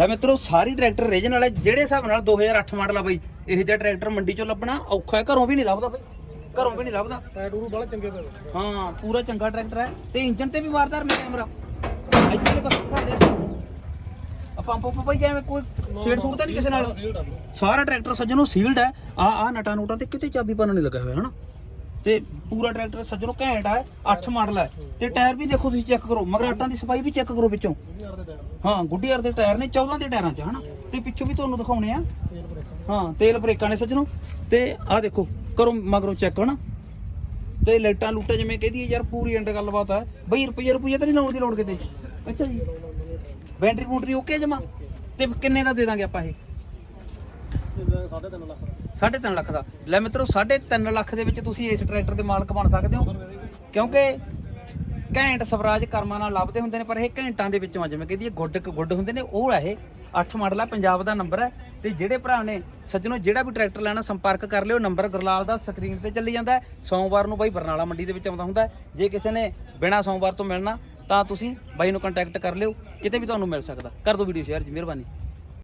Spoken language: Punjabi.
ਲੈ ਮਿੱਤਰੋ ਸਾਰੀ ਟਰੈਕਟਰ ਰੀਜਨ ਵਾਲੇ ਜਿਹੜੇ ਹਿਸਾਬ ਨਾਲ 2008 ਮਾਡਲ ਆ ਬਈ ਇਹ ਜਿਹਾ ਟਰੈਕਟਰ ਮੰਡੀ ਚੋਂ ਲੱਭਣਾ ਔਖਾ ਹੈ ਘਰੋਂ ਵੀ ਨਹੀਂ ਲੱਭਦਾ ਬਈ ਘਰੋਂ ਵੀ ਨਹੀਂ ਲੱਭਦਾ। ਟਾਇਰ ਟੂਰੂ ਬੜਾ ਚੰਗੇ ਪਏ ਹਾਂ ਪੂਰਾ ਚੰਗਾ ਟਰੈਕਟਰ ਹੈ ਤੇ ਇੰਜਨ ਤੇ ਵੀ ਮਾਰਦਾਰ ਮੈਂ ਕੈਮਰਾ। ਇੱਥੇ ਬਸ ਦੇ। ਆ ਪੰਪ ਪੰਪ ਭਾਈ ਜਿਵੇਂ ਕੋਈ ਛੇੜ ਛੂੜ ਤਾਂ ਨਹੀਂ ਕਿਸੇ ਨਾਲ? ਸਾਰਾ ਟਰੈਕਟਰ ਸੱਜਣੋਂ ਸੀਲਡ ਹੈ। ਆ ਆ ਨਟਾ ਨੂਟਾਂ ਤੇ ਕਿਤੇ ਚਾਬੀ ਪਾਣਾ ਨਹੀਂ ਲੱਗਾ ਹੋਇਆ ਹਨਾ? ਤੇ ਪੂਰਾ ਟਰੈਕਟਰ ਸੱਜਣੋਂ ਘੈਂਟ ਹੈ 8 ਮਾਡਲ ਹੈ। ਤੇ ਟਾਇਰ ਵੀ ਦੇਖੋ ਤੁਸੀਂ ਚੈੱਕ ਕਰੋ ਮਗਰਾਟਾਂ ਦੀ ਸਫ਼ਾਈ ਵੀ ਚੈੱਕ ਕਰੋ ਵਿੱਚੋਂ। ਹਾਂ ਗੁੱਡੀਅਰ ਦੇ ਟਾਇਰ ਨੇ 14 ਦੇ ਟਾਇਰਾਂ 'ਚ, ਹਨਾ? ਤੇ ਪਿੱਛੋਂ ਵੀ ਤੁਹਾਨੂੰ ਦਿਖਾਉਣੇ ਆ। ਹਾਂ, ਤੇਲ ਬ੍ਰੇਕਾਂ ਨੇ ਸੱਜਣੋ। ਤੇ ਆਹ ਦੇਖੋ, ਕਰੋ ਮਗਰੋਂ ਚੈੱਕ, ਹਨਾ? ਤੇ ਲਾਈਟਾਂ ਲੂਟਾਂ ਜਿਵੇਂ ਕਹਦੀ ਯਾਰ ਪੂਰੀ ਐਂਡ ਗੱਲਬਾਤ ਹੈ ਬਈ ਰੁਪਈਆ ਰੁਪਈਆ ਤਾਂ ਨਹੀਂ ਲਾਉਣ ਦੀ ਲੋੜ ਕਿਤੇ। ਅੱਛਾ ਜੀ। ਬੈਟਰੀ ਬੂਟਰੀ ਓਕੇ ਜਮਾ? ਤੇ ਕਿੰਨੇ ਦਾ ਦੇ ਦਾਂਗੇ ਆਪਾਂ ਇਹ? ਇਹਦਾ 3.5 ਲੱਖ ਦਾ। 3.5 ਲੱਖ ਦਾ ਲੈ ਮਿੱਤਰੋ 3.5 ਲੱਖ ਦੇ ਵਿੱਚ ਤੁਸੀਂ ਇਸ ਟਰੈਕਟਰ ਦੇ ਮਾਲਕ ਬਣ ਸਕਦੇ ਹੋ। ਕਿਉਂਕਿ ਘੈਂਟ ਸਵਰਾਜ ਕਰਮਾਂ ਨਾਲ ਲੱਭਦੇ ਹੁੰਦੇ ਨੇ, ਪਰ ਇਹ ਘੈਂਟਾਂ ਦੇ ਵਿੱਚੋਂ ਆ, ਜਿਵੇਂ ਕਹਿੰਦੀ ਗੁੱਡ ਗੁੱਡ ਹੁੰਦੇ ਨੇ, ਉਹ ਆ ਇਹ। 8 ਮਾਡਲ ਆ, ਪੰਜਾਬ ਦਾ ਨੰਬਰ ਹੈ ਤੇ ਜਿਹੜੇ ਭਰਾ ਨੇ, ਸੱਜਣੋ, ਜਿਹੜਾ ਵੀ ਟਰੈਕਟਰ ਲੈਣਾ, ਸੰਪਰਕ ਕਰ ਲਿਓ। ਨੰਬਰ ਗੁਰਲਾਲ ਦਾ ਸਕਰੀਨ ਤੇ ਚੱਲੀ ਜਾਂਦਾ ਹੈ। ਸੋਮਵਾਰ ਨੂੰ ਬਾਈ ਬਰਨਾਲਾ ਮੰਡੀ ਦੇ ਵਿੱਚ ਆਉਂਦਾ ਹੁੰਦਾ ਹੈ। ਜੇ ਕਿਸੇ ਨੇ ਬਿਨਾ ਸੋਮਵਾਰ ਤੋਂ ਮਿਲਣਾ, ਤਾਂ ਤੁਸੀਂ ਬਾਈ ਨੂੰ ਕੰਟੈਕਟ ਕਰ ਲਿਓ। ਕਿਤੇ ਵੀ ਤੁਹਾਨੂੰ ਮਿਲ ਸਕਦਾ। ਕਰ ਦਿਓ ਵੀਡੀਓ ਸ਼ੇਅਰ ਜੀ ਮਿਹਰਬਾਨੀ।